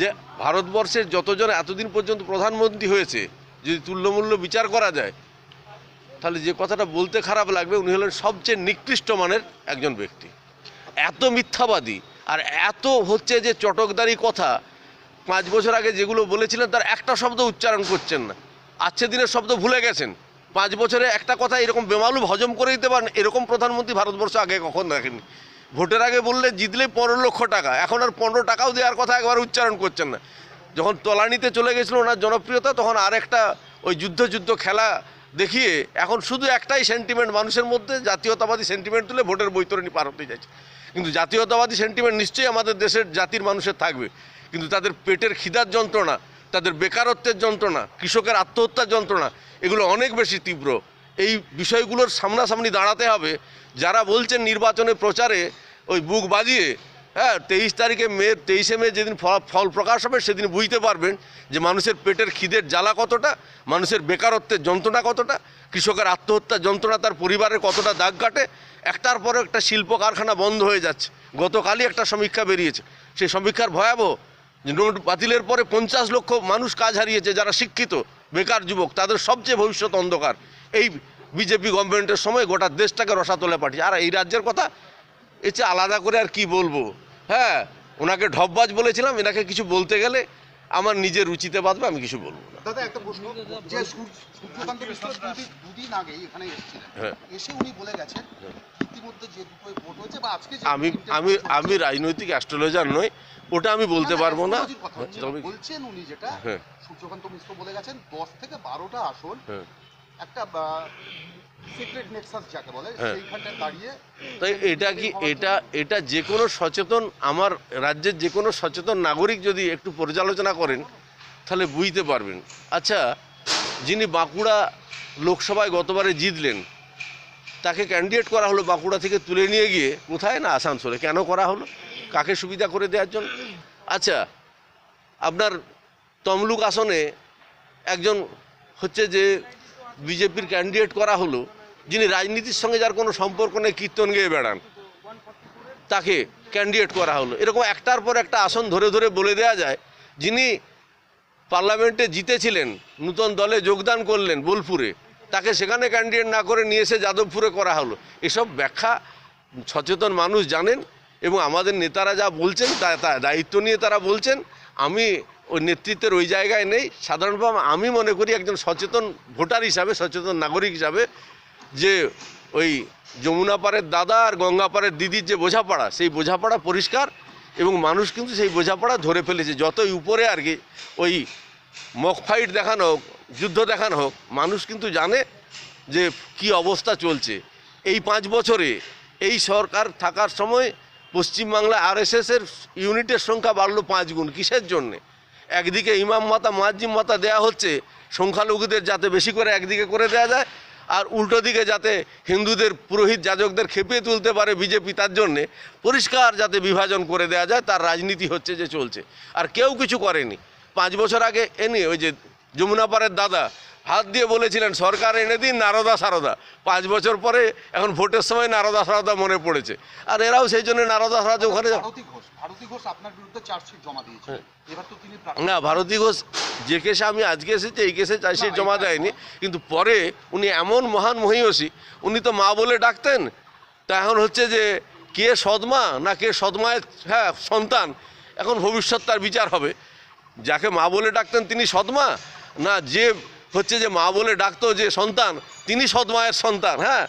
যে ভারতবর্ষের যতজন এতদিন পর্যন্ত প্রধানমন্ত্রী হয়েছে, যদি তুল্যমূল্য বিচার করা যায়, তাহলে যে কথাটা বলতে খারাপ লাগবে, উনি হলেন সবচেয়ে নিকৃষ্ট মানের একজন ব্যক্তি। এত মিথ্যাবাদী, আর এত হচ্ছে যে চটকদারি কথা, পাঁচ বছর আগে যেগুলো বলেছিলেন, তার একটা শব্দ উচ্চারণ করছেন না। আজকে দিনের শব্দ ভুলে গেছেন। পাঁচ বছরে একটা কথা এরকম বেমালুম হজম করে দিতে পারেন, এরকম প্রধানমন্ত্রী ভারতবর্ষ আগে কখন দেখেনি ভোটের আগে বললে জিতলে পনেরো লক্ষ টাকা, এখন আর পনেরো টাকাও দেওয়ার কথা একবার উচ্চারণ করছেন না। যখন তলানিতে চলে গেছিল ওনার জনপ্রিয়তা, তখন আরেকটা ওই যুদ্ধ যুদ্ধ খেলা দেখিয়ে এখন শুধু একটাই সেন্টিমেন্ট মানুষের মধ্যে, জাতীয়তাবাদী সেন্টিমেন্ট তুলে ভোটের বৈতরণী পার হতে যাচ্ছে। কিন্তু জাতীয়তাবাদী সেন্টিমেন্ট নিশ্চয়ই আমাদের দেশের জাতির মানুষের থাকবে। কিন্তু তাদের পেটের খিদার যন্ত্রণা, তাদের বেকারত্বের যন্ত্রণা, কৃষকের আত্মহত্যার যন্ত্রণা, এগুলো অনেক বেশি তীব্র। এই বিষয়গুলোর সামনাসামনি দাঁড়াতে হবে। যারা বলছেন নির্বাচনে প্রচারে ওই বুক বাজিয়ে হ্যাঁ তেইশ তারিখে মে, তেইশে মে যেদিন ফল- প্রকাশ হবে সেদিন বুঝতে পারবেন যে মানুষের পেটের খিদের জ্বালা কতটা, মানুষের বেকারত্বের যন্ত্রণা কতটা, কৃষকের আত্মহত্যার যন্ত্রণা তার পরিবারের কতটা দাগ কাটে। একটার পর একটা শিল্প কারখানা বন্ধ হয়ে যাচ্ছে। গতকালই একটা সমীক্ষা বেরিয়েছে। সেই সমীক্ষার ভয়াবহ নোট বাতিলের পরে পঞ্চাশ লক্ষ মানুষ কাজ হারিয়েছে যারা শিক্ষিত, বেকার যুবক, তাদের সবচেয়ে ভবিষ্যৎ অন্ধকার। এই বিজেপি গভর্নমেন্টের সময় গোটা দেশটাকে রসাতলে পাঠিয়ে আর এই রাজ্যের কথা চেয়ে আলাদা করে আর কি বলব? হ্যাঁ ওনাকে ঢপবাজ বলেছিলাম এনাকে কিছু বলতে গেলে আমার নিজের রুচিতে বাঁধবে আমি কিছু বলব না। দাদা একটা প্রশ্ন। যে সূর্যকান্ত মিশ্র দুদিন দুদিন আগে এখানে হ্যাঁ। এসে উনি বলে গেছেন ইতিমধ্যে যে দুটো ভোট হয়েছে বা আজকে যে আমি আমি আমি রাজনৈতিক অ্যাস্ট্রোলজার নই ওটা আমি বলতে পারব না। হচ্ছে। বলছেন উনি যেটা হ্যাঁ। সূর্যকান্ত মিশ্র বলে গেছেন দশ থেকে বারোটা আসন হ্যাঁ। একটা সিক্রেট নেক্সাস যাকে বলে হ্যাঁ। সেইখানটায় দাঁড়িয়ে তাই এটা কি এটা এটা যে কোনো সচেতন আমার রাজ্যের যে কোনো সচেতন নাগরিক যদি একটু পর্যালোচনা করেন তাহলে বুঝতে পারবেন। আচ্ছা যিনি বাঁকুড়া লোকসভায় গতবারে জিতলেন তাকে ক্যান্ডিডেট করা হলো বাঁকুড়া থেকে তুলে নিয়ে গিয়ে কোথায় না আসানসোলে? কেন করা হলো? কাকে সুবিধা করে দেওয়ার জন্য? আচ্ছা আপনার তমলুক আসনে একজন হচ্ছে যে বিজেপির ক্যান্ডিডেট করা হলো, যিনি রাজনীতির সঙ্গে যার কোনো সম্পর্ক নেই, কীর্তন গেয়ে বেড়ান, তাকে ক্যান্ডিডেট করা হলো। এরকম একটার পর একটা আসন ধরে ধরে বলে দেওয়া যায়, যিনি পার্লামেন্টে জিতেছিলেন, নূতন দলে যোগদান করলেন বোলপুরে, তাকে সেখানে ক্যান্ডিডেট না করে নিয়ে এসে যাদবপুরে করা হলো। এসব ব্যাখ্যা সচেতন মানুষ জানেন এবং আমাদের নেতারা যা বলছেন তা দায়িত্ব নিয়ে তারা বলছেন। আমি ওই নেতৃত্বের ওই জায়গায় নেই। সাধারণভাবে আমি মনে করি একজন সচেতন ভোটার হিসাবে, সচেতন নাগরিক হিসাবে যে ওই যমুনা পাড়ের দাদা আর গঙ্গা পাড়ের দিদির যে বোঝাপড়া, সেই বোঝাপড়া পরিষ্কার এবং মানুষ কিন্তু সেই বোঝাপড়া ধরে ফেলেছে। যতই উপরে আর কি ওই মক ফাইট দেখানো হোক, যুদ্ধ দেখানো হোক, মানুষ কিন্তু জানে যে কি অবস্থা চলছে। এই পাঁচ বছরে এই সরকার থাকার সময় পশ্চিমবাংলা আরএসএসের ইউনিটের সংখ্যা বাড়লো পাঁচ গুণ। কিসের জন্যে? একদিকে ইমাম মাতা মাজিম মাতা দেয়া হচ্ছে, সংখ্যালঘুদের যাতে বেশি করে একদিকে করে দেয়া যায়, আর উল্টো দিকে যাতে হিন্দুদের পুরোহিত যাজকদের খেপিয়ে তুলতে পারে বিজেপি, তার জন্যে পরিষ্কার যাতে বিভাজন করে দেয়া যায়, তার রাজনীতি হচ্ছে যে চলছে। আর কেউ কিছু করেনি। পাঁচ বছর আগে এনে ওই যে যমুনাপাড়ের দাদা হাত দিয়ে বলেছিলেন সরকার এনে দিন নারদা সারদা। পাঁচ বছর পরে এখন ভোটের সময় নারদা সারদা মনে পড়েছে। আর এরাও সেই জন্য নারদা সারদা ওখানে হ্যাঁ। না ভারতী ঘোষ যে কেসে আমি আজকে এসেছি এই কেসে চার্জশিট জমা দেয়নি। কিন্তু পরে উনি এমন মহান মহিষী উনি তো মা বলে ডাকতেন। তা এখন হচ্ছে যে কে সদমা না কে সদমায়ের হ্যাঁ সন্তান এখন ভবিষ্যৎ তার বিচার হবে। যাকে মা বলে ডাকতেন তিনি সদমা না যে হচ্ছে যে মা বলে ডাকতো যে সন্তান তিনি সৎ মায়ের সন্তান হ্যাঁ?